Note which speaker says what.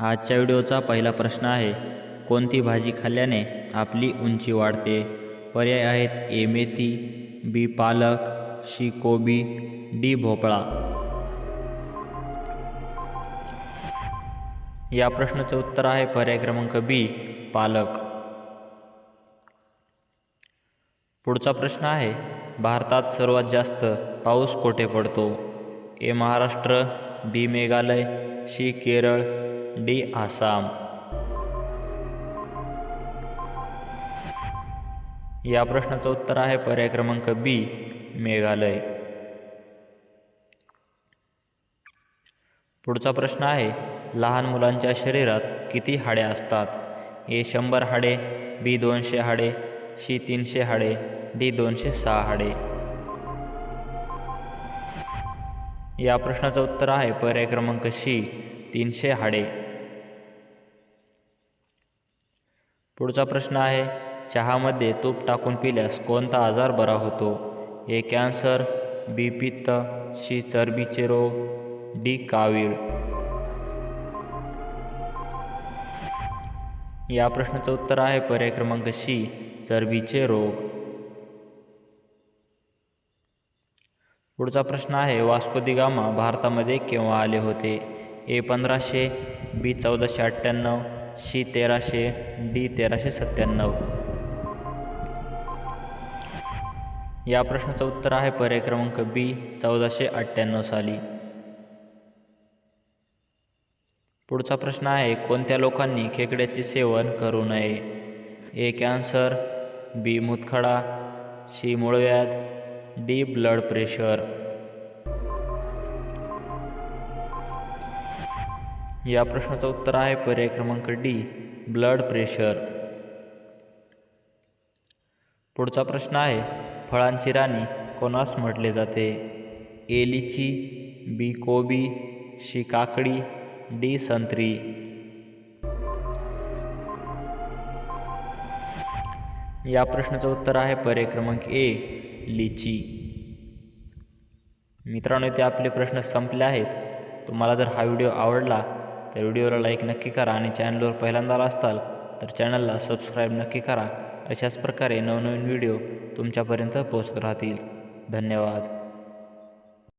Speaker 1: आजच्या व्हिडिओचा पहिला प्रश्न आहे कोणती भाजी खाल्ल्याने आपली उंची वाढते? पर्याय आहेत ए मेथी बी पालक सी कोबी डी भोपळा. या प्रश्नाचं उत्तर आहे पर्याय क्रमांक बी पालक. पुढचा प्रश्न आहे भारतात सर्वात जास्त पाऊस कोठे पडतो? A Maharashtra B Meghalaya C Kerala D Assam. या प्रश्नाचं उत्तर आहे पर्याय क्रमांक बी मेघालय. पुढचा प्रश्न आहे लहान मुलांच्या शरीरात किती हाडे असतात? ए शंभर हाडे बी दोनशे हाडे सी तीनशे हाडे डी दोनशे सहा हाडे. या प्रश्नाचं उत्तर आहे पर्याय क्रमांक सी तीनशे हाडे. पुढचा प्रश्न आहे चहामध्ये तूप टाकून पिल्यास कोणता आजार बरा होतो? ए कॅन्सर बी पित्त सी चरबीचे रोग डी कावीळ. या प्रश्नाचं उत्तर आहे पर्याय क्रमांक सी चरबीचे रोग. पुढचा प्रश्न आहे वास्को दि गामा भारतामध्ये केव्हा आले होते? ए पंधराशे बी चौदाशे अठ्ठ्याण्णव सी तेराशे डी तेराशे सत्त्याण्णव. या प्रश्नाचं उत्तर आहे पर्याय क्रमांक बी चौदाशे अठ्ठ्याण्णव साली. पुढचा प्रश्न आहे कोणत्या लोकांनी खेकड्याचे सेवन करू नये? ए कॅन्सर बी मुतखडा सी मूळव्याध डी ब्लड प्रेशर. या प्रश्नाचं उत्तर आहे पर्याय क्रमांक डी ब्लड प्रेशर पुढचा प्रश्न आहे फळांची राणी कोणास म्हटले जाते? ए लिची बी कोबी शी काकडी डी संत्री. या प्रश्नाचं उत्तर आहे पर्याय क्रमांक ए लिची. मित्रांनो इथे आपले प्रश्न संपले आहेत. तुम्हाला जर हा व्हिडिओ आवडला तर व्हिडिओला लाईक नक्की करा आणि चॅनलवर पहिल्यांदा असताल तर चॅनलला सबस्क्राईब नक्की करा. अशाच प्रकारे नवनवीन व्हिडिओ तुमच्यापर्यंत पोहोचत राहतील. धन्यवाद.